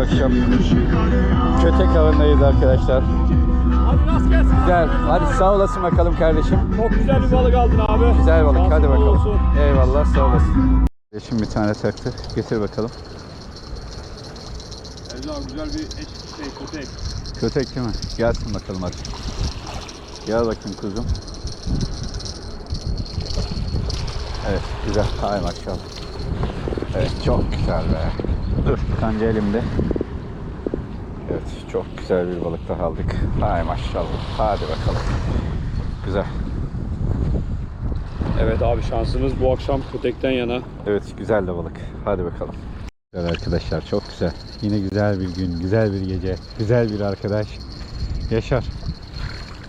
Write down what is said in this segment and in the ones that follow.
akşam kötek avındayız arkadaşlar. Hadi rast gelsin. Güzel. Hadi sağ olasın bakalım kardeşim. Çok güzel bir balık aldın abi. Güzel balık. Hadi bakalım. olsun. Eyvallah sağ olasın. Kardeşim bir tane taktı. Getir bakalım. Ercan güzel bir eş şey köpek. Kötek değil mi? Gelsin bakalım hadi. Gel bakayım kuzum. Evet güzel. Hay maşallah. Evet çok güzel be. Dur kanca elimde. Evet çok güzel bir balık daha aldık. Hay maşallah. Hadi bakalım. Güzel. Evet abi şansınız bu akşam kötekten yana. Evet güzel de balık. Hadi bakalım. Güzel arkadaşlar çok güzel. Yine güzel bir gün, güzel bir gece, güzel bir arkadaş. Yaşar.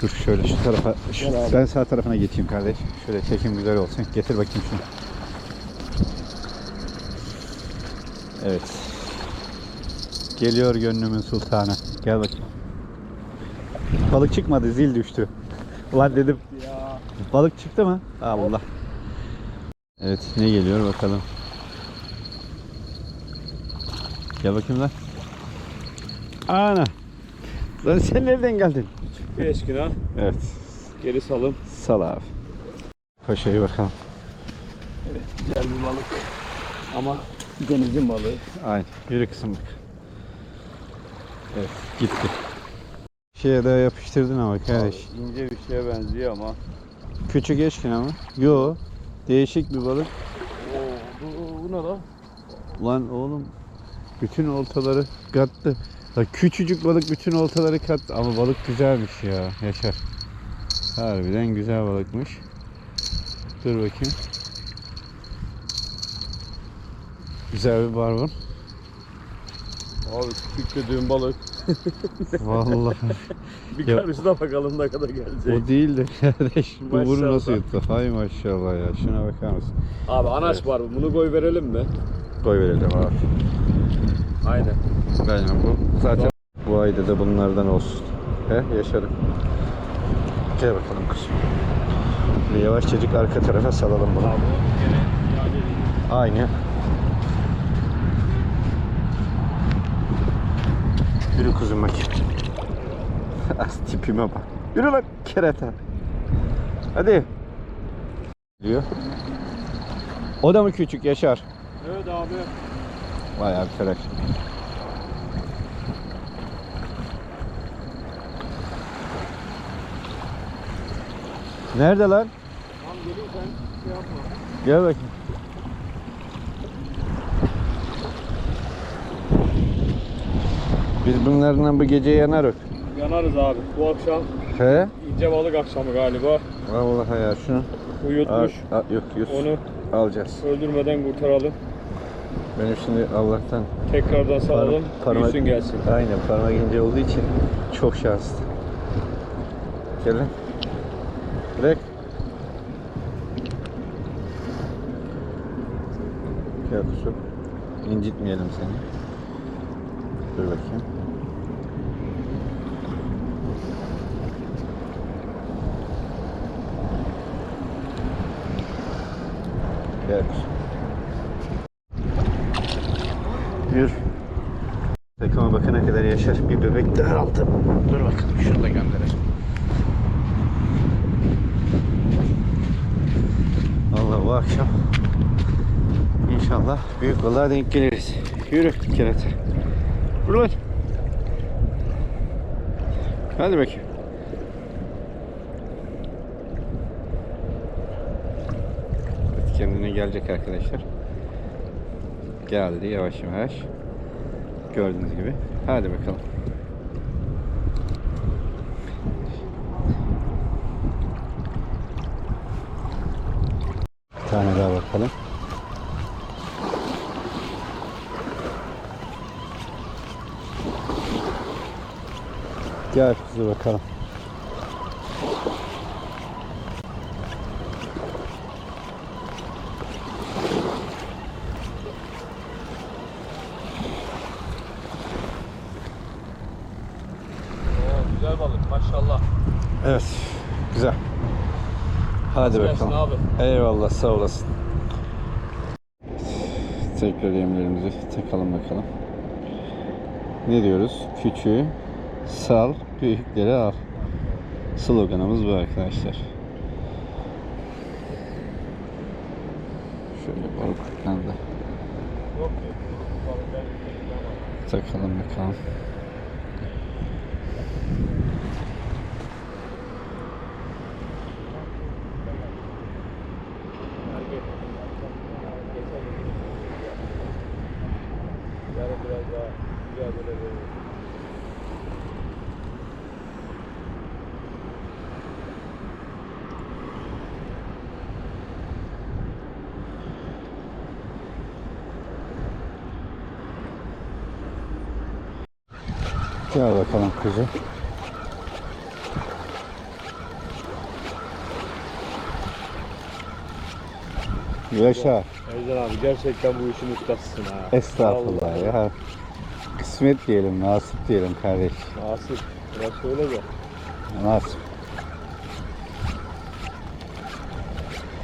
Dur şöyle şu tarafa, şu- ben sağ tarafına geçeyim kardeş. Şöyle çekim güzel olsun. Getir bakayım şunu. Evet. Geliyor gönlümün sultanı. Gel bakayım. Balık çıkmadı, zil düştü. Ulan dedim, Ya. balık çıktı mı? Allah. Evet, ne geliyor bakalım. Gel bakayım lan. Ana. Lan sen nereden geldin? Ha. Evet. Geri salım. Sal abi. Paşayı bakalım. Güzel bir balık. Ama denizin balığı. Aynen. Yürü kızım bak. Evet. Gitti. Şeye daha yapıştırdın ama kardeş. İnce bir şeye benziyor ama. Küçük eşkin ama. Yo. Değişik bir balık. Oo, bu, bu ne lan? Lan oğlum. Bütün oltaları kattı. La küçücük balık bütün oltaları kattı. Ama balık güzelmiş ya. Yaşar. Harbiden güzel balıkmış. Dur bakayım. Güzel bir barbun. Abi küçük dediğim balık. Vallahi. Bir Ya- karışına bakalım ne kadar gelecek. o değil de kardeş. Bu bunu Maşallah. nasıl yuttu? Hay maşallah ya. Şuna bakar mısın? Abi anaç var bunu koy verelim mi? Koy verelim abi. Aynen. Aynen bu. Zaten bu ayda da bunlardan olsun. He yaşarım. Gel bakalım kızım. Yavaşçacık arka tarafa salalım bunu. Abi gene yani Aynı. Yürü kuzum bak. Az tipime bak. Yürü lan kerata. Hadi. Diyor. O da mı küçük Yaşar? Evet abi. Vay arkadaş. Nerede lan? Tamam gelirsen şey yapma. Gel bakayım. Biz bunlardan bu gece yanarız. Yanarız abi. Bu akşam He? ince balık akşamı galiba. Vallahi ya şunu. Bu Al, al, yok yok. Onu alacağız. öldürmeden kurtaralım. Benim şimdi Allah'tan Tekrardan salalım. Büyüsün gelsin. aynen parmak ince olduğu için çok şanslı. Gel lan. Bırak. Gel kusur. İncitmeyelim seni. Dur bakayım. Kusur. Yürü. Takıma bakana kadar yaşar. Bir bebek daha aldım. Dur bakalım şunu da gönderelim. Allah bu akşam inşallah büyük balığa denk geliriz. Yürü kerata. Lan. Hadi bakayım. Evet, kendine gelecek arkadaşlar. Geldi yavaş yavaş. Gördüğünüz gibi. Hadi bakalım. Bir tane daha bakalım. Gel kızı bakalım. Oo, güzel balık maşallah. Evet. Güzel. Hadi Gelsin bakalım. abi. Eyvallah sağ olasın. Tekrar yemlerimizi takalım bakalım. Ne diyoruz? Küçüğü sal, büyükleri al. Sloganımız bu arkadaşlar. Şöyle balıklardan da takalım bakalım. Yarın biraz daha mücadele edelim. Gel bakalım kuzu. Yaşa. Ercan abi gerçekten bu işin ustasısın ha. Estağfurullah ya. Kısmet diyelim, nasip diyelim kardeş. Nasip. Burası öyle de. Nasip.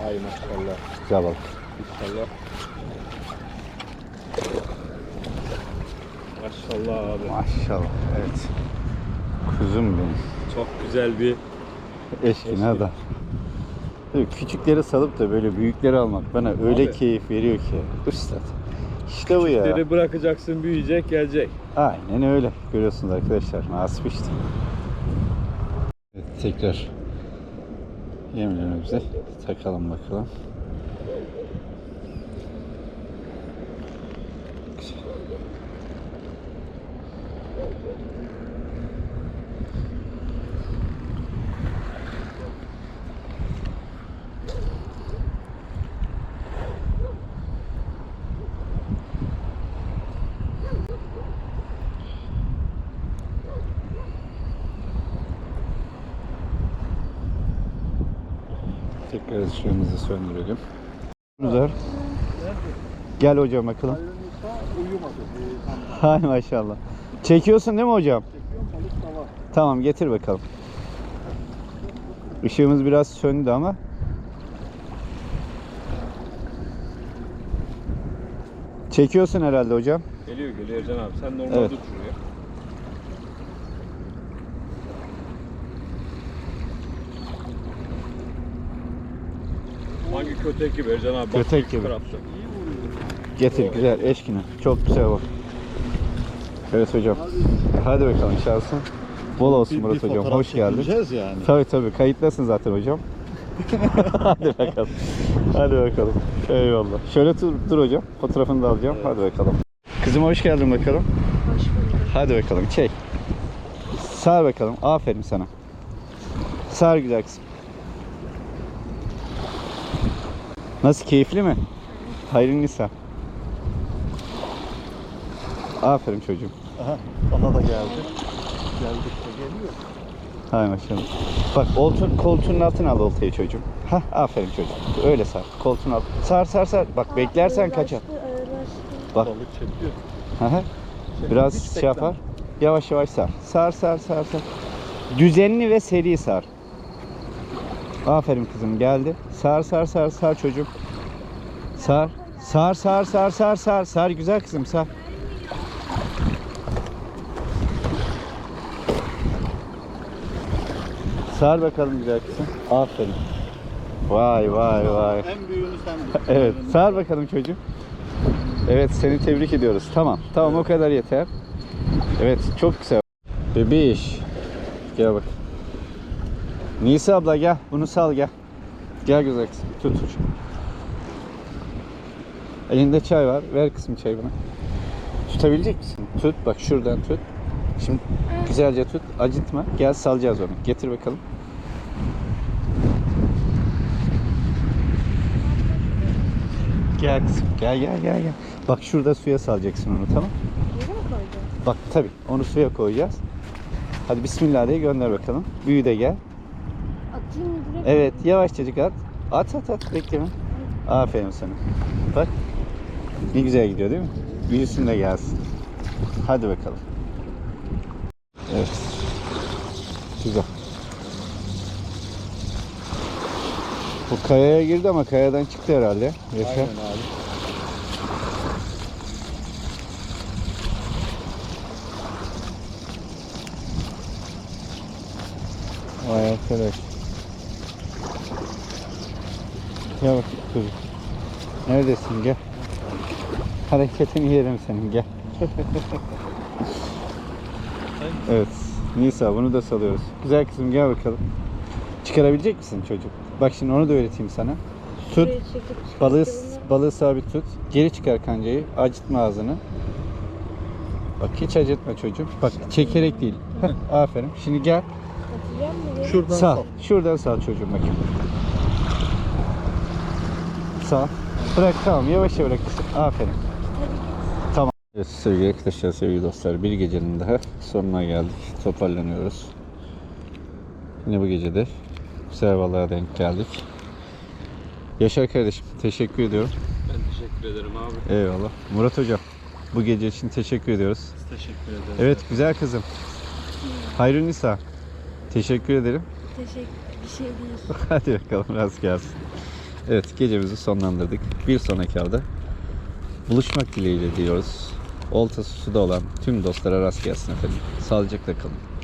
Ay maşallah. Güzel balık. İnşallah. Maşallah abi. Maşallah. Evet. Kuzum benim. Çok güzel bir Eşkin Eşkin. adam. Küçükleri salıp da böyle büyükleri almak bana öyle Abi. keyif veriyor ki. Üstad. İşte bu ya. Deri bırakacaksın büyüyecek gelecek. Aynen öyle. Görüyorsunuz arkadaşlar. Nasip işte. Evet, tekrar yemlerimizi takalım bakalım. Tekrar ışığımızı söndürelim. Güzel. Gel hocam bakalım. Hay maşallah. Çekiyorsun değil mi hocam? Tamam getir bakalım. Işığımız biraz söndü ama. Çekiyorsun herhalde hocam. Geliyor geliyor Ercan abi. Sen normal Evet. tut şuraya. Kötek gibi Ercan abi? Bak, Kötek gibi. tarafta. Getir güzel eşkine. Çok güzel bak. Evet hocam. Hadi bakalım şansın. Bol olsun Murat hocam. Hoş geldin. yani. Tabii tabii kayıtlasın zaten hocam. Hadi bakalım. Hadi bakalım. Eyvallah. Şöyle dur, dur hocam. Fotoğrafını da alacağım. Hadi bakalım. Kızım hoş geldin bakalım. Hoş bulduk. Hadi bakalım çek. Sar bakalım. Aferin sana. Sar güzel kızım. Nasıl keyifli mi? Hayrın nisa. Aferin çocuğum. Aha, ona da geldi. Geldikçe geliyor. Hay maşallah. Bak oltun, koltuğun altına al oltayı çocuğum. Hah aferin çocuğum. Öyle sar. Koltuğun alt. Sar sar sar. Bak beklersen kaçar. Bak. Balık çekiyor. Aha. Biraz şey yapar. Yavaş yavaş sar. Sar sar sar sar. Düzenli ve seri sar. Aferin kızım geldi. Sar sar sar sar çocuğum. Sar. Sar sar sar sar sar sar güzel kızım sar. Sar bakalım güzel kızım. Aferin. Vay vay vay. En büyüğünü sen Evet, sar bakalım çocuğum. Evet, seni tebrik ediyoruz. Tamam, tamam o kadar yeter. Evet, çok güzel. Bebiş. Gel bak. Nisa abla gel, bunu sal gel. Gel güzel kızım, tut tut. Elinde çay var, ver kızım çay bana. Tutabilecek misin? Tut, bak şuradan tut. Şimdi güzelce tut, acıtma. Gel salacağız onu. Getir bakalım. Gel kızım, gel gel gel gel. Bak şurada suya salacaksın onu tamam? Koydun? Bak tabi onu suya koyacağız. Hadi bismillah diye gönder bakalım. Büyü de gel atayım mı direkt? Evet yavaşçacık at. At at at bekleme. Aferin sana. Bak ne güzel gidiyor değil mi? Büyüsün de gelsin. Hadi bakalım. Evet. Güzel. Bu kayaya girdi ama kayadan çıktı herhalde. Yaşa. Aynen abi. Vay arkadaş. Gel bak çocuk. Neredesin gel. Hareketini yerim senin gel. evet. Nisa bunu da salıyoruz. Güzel kızım gel bakalım. Çıkarabilecek misin çocuk? Bak şimdi onu da öğreteyim sana. Tut. Balığı, balığı sabit tut. Geri çıkar kancayı. Acıtma ağzını. Bak hiç acıtma çocuğum. Bak çekerek değil. Heh, aferin. Şimdi gel. Şuradan Sağ. sal. Şuradan sağ çocuğum bakayım. Sağ. Bırak tamam yavaş yavaş. Aferin. Tamam. Evet sevgili arkadaşlar, sevgili dostlar bir gecenin daha sonuna geldik. Toparlanıyoruz. Yine bu gece de güzel balığa denk geldik. Yaşar kardeşim teşekkür ediyorum. Ben teşekkür ederim abi. Eyvallah. Murat hocam bu gece için teşekkür ediyoruz. Teşekkür ederim. Evet güzel kızım. Hayrun Nisa. Teşekkür ederim. Teşekkür bir şey değil. Hadi bakalım rast gelsin. Evet gecemizi sonlandırdık. Bir sonraki avda buluşmak dileğiyle diyoruz. Oltası suda olan tüm dostlara rast gelsin efendim. Sağlıcakla kalın.